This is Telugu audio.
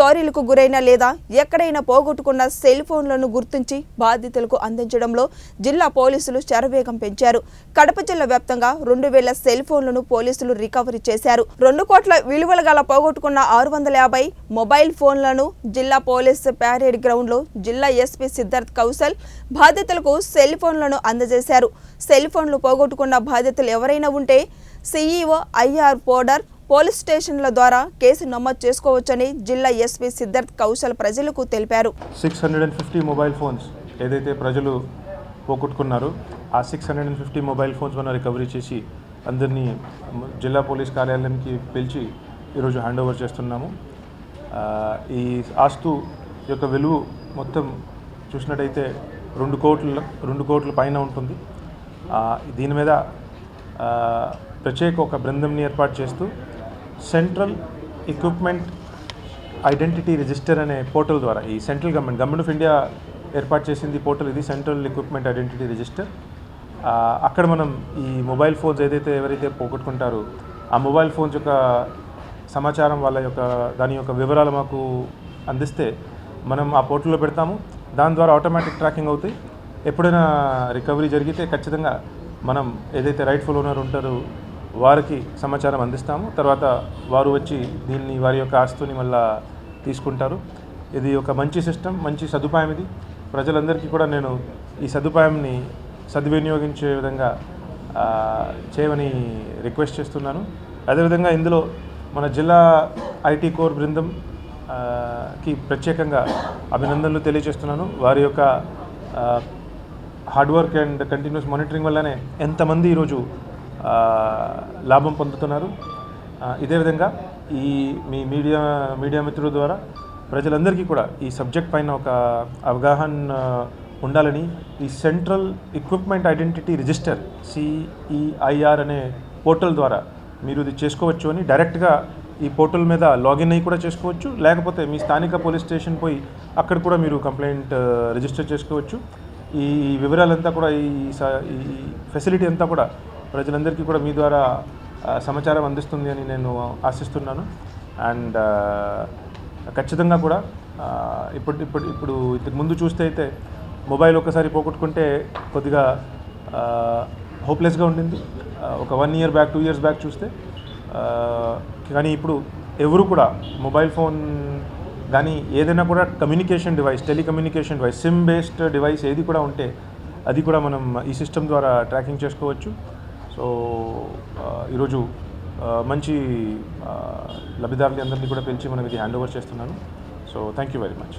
చోరీలకు గురైన లేదా ఎక్కడైనా పోగొట్టుకున్న సెల్ ఫోన్లను గుర్తించి బాధితులకు అందించడంలో జిల్లా పోలీసులు శరవేగం పెంచారు. కడప జిల్లా వ్యాప్తంగా రెండు వేల సెల్ ఫోన్లను పోలీసులు రికవరీ చేశారు. రెండు కోట్ల విలువల గల పోగొట్టుకున్న ఆరు వందల యాభై మొబైల్ ఫోన్లను జిల్లా పోలీస్ ప్యారేడ్ గ్రౌండ్లో జిల్లా ఎస్పీ సిద్ధార్థ్ కౌశల్ బాధితులకు సెల్ ఫోన్లను అందజేశారు. సెల్ ఫోన్లు పోగొట్టుకున్న బాధితులు ఎవరైనా ఉంటే సీఈఓ ఐఆర్ పోడర్ పోలీస్ స్టేషన్ల ద్వారా కేసు నమోదు చేసుకోవచ్చని జిల్లా ఎస్పీ సిద్ధార్థ్ కౌశల్ ప్రజలకు తెలిపారు. Six hundred and fifty mobile phones ఏదైతే ప్రజలు పోగొట్టుకున్నారో ఆ six hundred and fifty mobile phones మనం రికవరీ చేసి అందరినీ జిల్లా పోలీస్ కార్యాలయానికి పిలిచి ఈరోజు హ్యాండ్ ఓవర్ చేస్తున్నాము ఈ ఆస్తు యొక్క విలువ మొత్తం చూసినట్టయితే రెండు కోట్ల రెండు కోట్ల పైన ఉంటుంది. దీని మీద ప్రత్యేక ఒక బృందంని ఏర్పాటు చేస్తూ సెంట్రల్ ఎక్విప్మెంట్ ఐడెంటిటీ రిజిస్టర్ అనే పోర్టల్ ద్వారా ఈ central government government of India ఏర్పాటు చేసింది పోర్టల్ ఇది సెంట్రల్ ఎక్విప్మెంట్ ఐడెంటిటీ రిజిస్టర్. అక్కడ మనం ఈ మొబైల్ ఫోన్స్ ఏదైతే ఎవరైతే పోగొట్టుకుంటారో ఆ మొబైల్ ఫోన్స్ యొక్క సమాచారం వాళ్ళ యొక్క దాని యొక్క వివరాలు మాకు అందిస్తే మనం ఆ పోర్టల్లో పెడతాము. దాని ద్వారా ఆటోమేటిక్ ట్రాకింగ్ అవుతాయి. ఎప్పుడైనా రికవరీ జరిగితే ఖచ్చితంగా మనం ఏదైతే రైట్ఫుల్ ఓనర్ ఉంటారో వారికి సమాచారం అందిస్తాము. తర్వాత వారు వచ్చి దీన్ని వారి యొక్క ఆస్తుని మళ్ళా తీసుకుంటారు. ఇది ఒక మంచి సిస్టమ్ మంచి సదుపాయం ఇది. ప్రజలందరికీ కూడా నేను ఈ సదుపాయంని సద్వినియోగించే విధంగా చేయమని రిక్వెస్ట్ చేస్తున్నాను. అదేవిధంగా ఇందులో మన జిల్లా ఐటీ కోర్ బృందం కి ప్రత్యేకంగా అభినందనలు తెలియజేస్తున్నాను. వారి యొక్క hard work hard work and continuous monitoring వల్లనే ఎంతమంది ఈరోజు లాభం పొందుతున్నారు. ఇదే విధంగా ఈ మీ మీడియా మీడియా మిత్రుల ద్వారా ప్రజలందరికీ కూడా ఈ సబ్జెక్ట్ పైన ఒక అవగాహన ఉండాలని ఈ central equipment identity register CEIR అనే పోర్టల్ ద్వారా మీరు ఇది చేసుకోవచ్చు అని డైరెక్ట్గా ఈ పోర్టల్ మీద లాగిన్ అయ్యి కూడా చేసుకోవచ్చు. లేకపోతే మీ స్థానిక పోలీస్ స్టేషన్ పోయి అక్కడ కూడా మీరు కంప్లైంట్ రిజిస్టర్ చేసుకోవచ్చు. ఈ వివరాలంతా కూడా ఈ స- ఈ ఫెసిలిటీ అంతా కూడా ప్రజలందరికీ కూడా మీ ద్వారా సమాచారం అందిస్తుంది అని నేను ఆశిస్తున్నాను. అండ్ ఖచ్చితంగా కూడా ఇప్పుడు ఇప్పుడు ఇప్పుడు ఇంతకు ముందు చూస్తే అయితే మొబైల్ ఒకసారి పోగొట్టుకుంటే కొద్దిగా హోప్లెస్గా ఉండింది. ఒక one year back two years back చూస్తే కానీ ఇప్పుడు ఎవరు కూడా మొబైల్ ఫోన్ కానీ ఏదైనా కూడా communication device telecommunication device SIM based device ఏది కూడా ఉంటే అది కూడా మనం ఈ సిస్టమ్ ద్వారా ట్రాకింగ్ చేసుకోవచ్చు. సో ఈరోజు మంచి ఆ, లబ్ధిదారులు అందరినీ కూడా పిలిచి మనం ఇది హ్యాండ్ ఓవర్ చేస్తున్నాను. So thank you very much